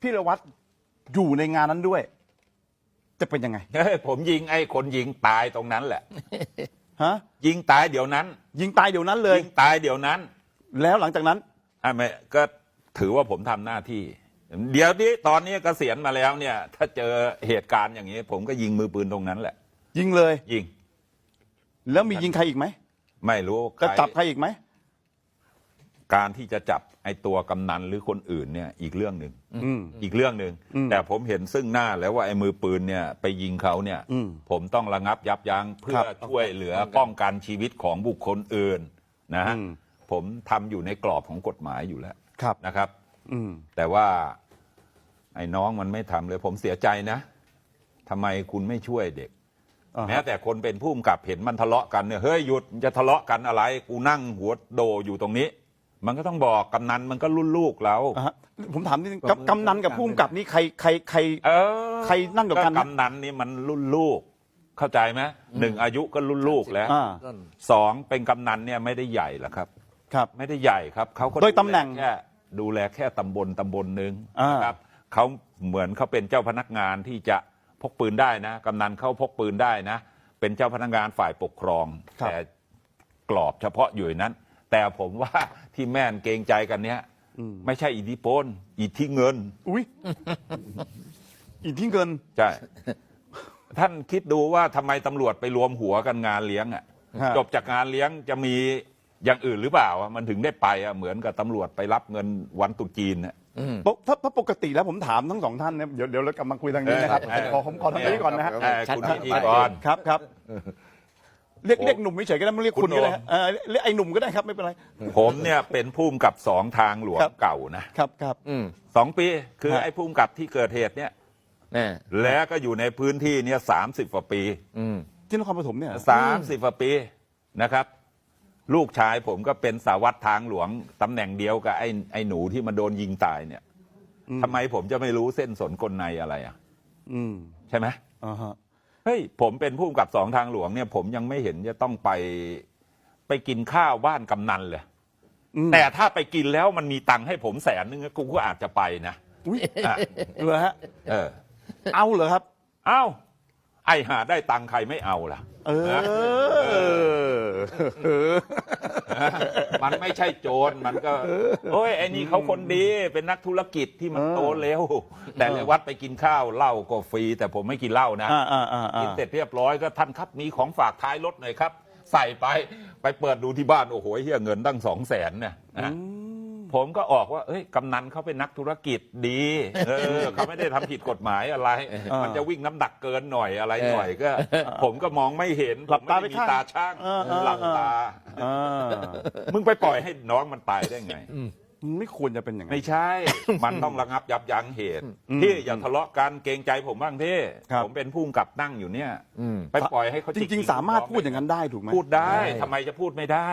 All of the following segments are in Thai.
พี่รวัตรอยู่ในงานนั้นด้วย จะเป็นยังไง เฮ้ยผมยิงไอ้คนยิงตายตรงนั้นแหละ ฮะ ยิงตายเดี๋ยวนั้น ยิงตายเดี๋ยวนั้นเลย ยิงตายเดี๋ยวนั้นแล้วหลังจากนั้น อะไม่ก็ถือว่าผมทำหน้าที่ เดี๋ยวนี้ตอนนี้เกษียณมาแล้วเนี่ย ถ้าเจอเหตุการณ์อย่างนี้ ผมก็ยิงมือปืนตรงนั้นแหละ ยิงเลย ยิงแล้วมียิงใครอีกไหมไม่รู้จะใครจับใครอีกไหม การที่จะจับไอ้ตัวกำนันหรือคนอื่นเนี่ยอีกเรื่องหนึ่งอืมอีกเรื่องหนึ่งอืมแต่ผมเห็นซึ่งหน้าแล้วว่าไอ้มือปืนเนี่ยไปยิงเขาเนี่ยอืมผมต้องระงับยับยั้งเพื่อครับช่วยเหลือป้องกันชีวิตของบุคคลอื่นนะฮะอืมผมทำอยู่ในกรอบของกฎหมายอยู่แล้วครับนะครับอืมแต่ว่าไอ้น้องมันไม่ทำเลย ผมเสียใจนะทำไมคุณไม่ช่วยเด็กอ่าฮะแม้แต่คนเป็นผู้กำกับเห็นมันทะเลาะกันเนี่ยเฮ้ยหยุดมึงจะทะเลาะกันอะไร กูนั่งหัวโดอยู่ตรงนี้ มันก็ต้องบอกกำนันมันก็รุ่นลูกเรา อ่าฮะผมถามนิดนึงกำกำนันกับผู้กำกับนี่ใครใครใคร เออใครนั่งกับกันนะ กำนันนี่มันรุ่นลูก เข้าใจไหมหนึ่งอายุก็รุ่นลูกแล้วอ่าต้น สองเป็นกำนันเนี่ยไม่ได้ใหญ่หรอกครับ ครับ ไม่ได้ใหญ่ครับเขาก็โดยตำแหน่งแค่ดูแลแค่ตำบลตำบลหนึ่งอ่าน นะครับเขาเหมือนเขาเป็นเจ้าพนักงานที่จะพกปืนได้นะกำนันเขาพกปืนได้นะ เป็นเจ้าพนักงานฝ่ายปกครองแต่กรอบเฉพาะอยู่ในนั้น แต่ผมว่าที่แม่นเกรงใจกันเนี้ยไม่ใช่อิทธิพลอิทธิเงิน อุ้ยอีกที่เงินใช่ท่านคิดดูว่าทำไมตำรวจไปรวมหัวกันงานเลี้ยงอะฮะจบจากงานเลี้ยงจะมีอย่างอื่นหรือเปล่าอะมันถึงได้ไปอะเหมือนกับตำรวจไปรับเงินวันตรุษจีนน่ะปกถ้าถ้าปกติแล้วผมถามทั้งสองท่านเนี่ยเดี๋ยวเดี๋ยวเรากลับมาคุยทางนี้นะครับเออขอผมขอทางนี้ก่อนนะฮะเอ่อคุณพิธีกรครับครับ เรียกผมเรียกหนุ่มไม่เฉยก็ได้ไม่เรียกคุณคุณก็ได้โอมฮะเออเรียกไอ้หนุ่มก็ได้ครับไม่เป็นไร ผมเนี่ยเป็นผู้กำกับสองทางหลวงครับ เก่านะครับครับ อืมสองปีคือฮะ ไอ้ผู้กำกับที่เกิดเหตุเนี่ย แน่แล้วก็อยู่ในพื้นที่เนี่ยสามสิบกว่าปีอืม ที่นครปฐมเนี่ย สามสิบกว่าปีนะครับ ลูกชายผมก็เป็นสารวัตรทางหลวงตำแหน่งเดียวกับไอ้ไอ้หนูที่มาโดนยิงตายเนี่ยทำไมผมจะไม่รู้เส้นสนกลในอะไรอะ อืมใช่ไหม อ่าฮะเฮ้ยผมเป็นผู้กำกับสองทางหลวงเนี่ย ผมยังไม่เห็นจะต้องไปไปกินข้าวบ้านกำนันเลย อืมแต่ถ้าไปกินแล้วมันมีตังค์ให้ผมแสนนึงกูก็อาจจะไปนะ อุ้ยอะ เหรอฮะ เออ เอาเหรอครับ เอ้า ไอหาได้ตังค์ใครไม่เอาล่ะ เออ มันไม่ใช่โจรมันก็โอ้ยไอ้นี่เขาคนดีเป็นนักธุรกิจที่มันเออโตเร็ว แต่ในวัดไปกินข้าวเหล้าก็ฟรี แต่ผมไม่กินเหล้านะอ่าอ่าอ่าอ่ากินเสร็จเรียบร้อยก็ท่านครับมีของฝากท้ายรถหน่อยครับ ใส่ไปไปเปิดดูที่บ้านโอ้โหเฮียเงินตั้งสองแสนเนี่ยนะ ผมก็ออกว่าเอ้ยกำนันเขาเป็นนักธุรกิจดีเออเขาไม่ได้ทำผิดกฎหมายอะไร มันจะวิ่งน้ำหนักเกินหน่อยอะไรหน่อยก็ ผมก็มองไม่เห็นหลับตาผมไปไม่ได้มีข้างตาช่างเออเออ หลับตาอ่ามึงไปปล่อยให้น้องมันตายได้ไง ไม่ควรจะเป็นอย่างนั้ไม่น ใช่ มันต้องระงับยับยั้งเหตุอืมพี่อย่าทะเลาะกันเกรงใจผมบ้างพี่ครับ ผมเป็นผู้กำกับนั่งอยู่เนี่ยอืม ไปปล่อยให้เขาจริง ๆ สามารถพูดอย่างนั้นได้ถูกไหม พูดได้ได้ ทำไมจะพูดไม่ได้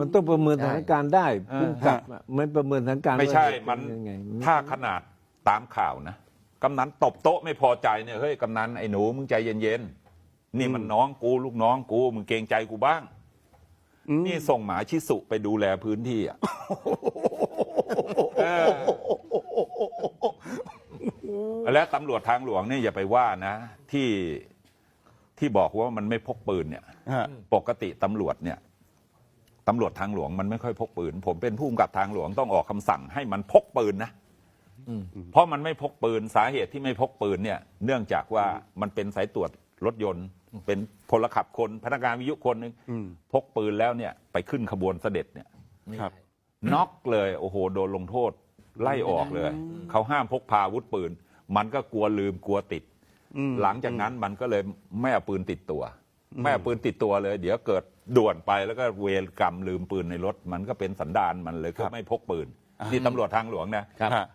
มันต้องประเมินสถานการณ์ได้เออพุ่งกลับอะมันประเมินสถานการณ์ไม่ใช่ว่าจะมันเป็ยังไงถ้าขนาดตามข่าวนะกำนันตบโต๊ะไม่พอใจเนี่ยเฮ้ยกำนันไอ้หนูมึงใจเย็นๆนี่มันน้องกูลูกน้องกูมึงเกรงใจกูบ้างอืมนี่ส่งหมาชิสุไปดูแลพื้นที่อะเออ และตำรวจทางหลวงเนี่ยอย่าไปว่านะ ที่ที่บอกว่ามันไม่พกปืนเนี่ย ปกติตำรวจเนี่ยตำรวจทางหลวงมันไม่ค่อยพกปืน ผมเป็นผู้กำกับทางหลวงต้องออกคำสั่งให้มันพกปืนนะเพราะมันไม่พกปืนสาเหตุที่ไม่พกปืนเนี่ย เนื่องจากว่ามันเป็นสายตรวจรถยนต์ เป็นพลขับคนพนักงานวิทยุคนหนึ่งพกปืนแล้วเนี่ย ไปขึ้นขบวนเสด็จเนี่ยครับ น็อกเลยโอ้โหโดนลงโทษไล่ออกเลย เขาห้ามพกพาอาวุธปืน มันก็กลัวลืมกลัวติดอืมหลังจากนั้นมันก็เลยไม่เอาปืนติดตัว ไม่เอาปืนติดตัวเลย เดี๋ยวเกิดด่วนไปแล้วก็เวรกรรมลืมปืนในรถ มันก็เป็นสันดานมันเลยก็ไม่พกปืนนี่ตำรวจทางหลวงนะครับฮะ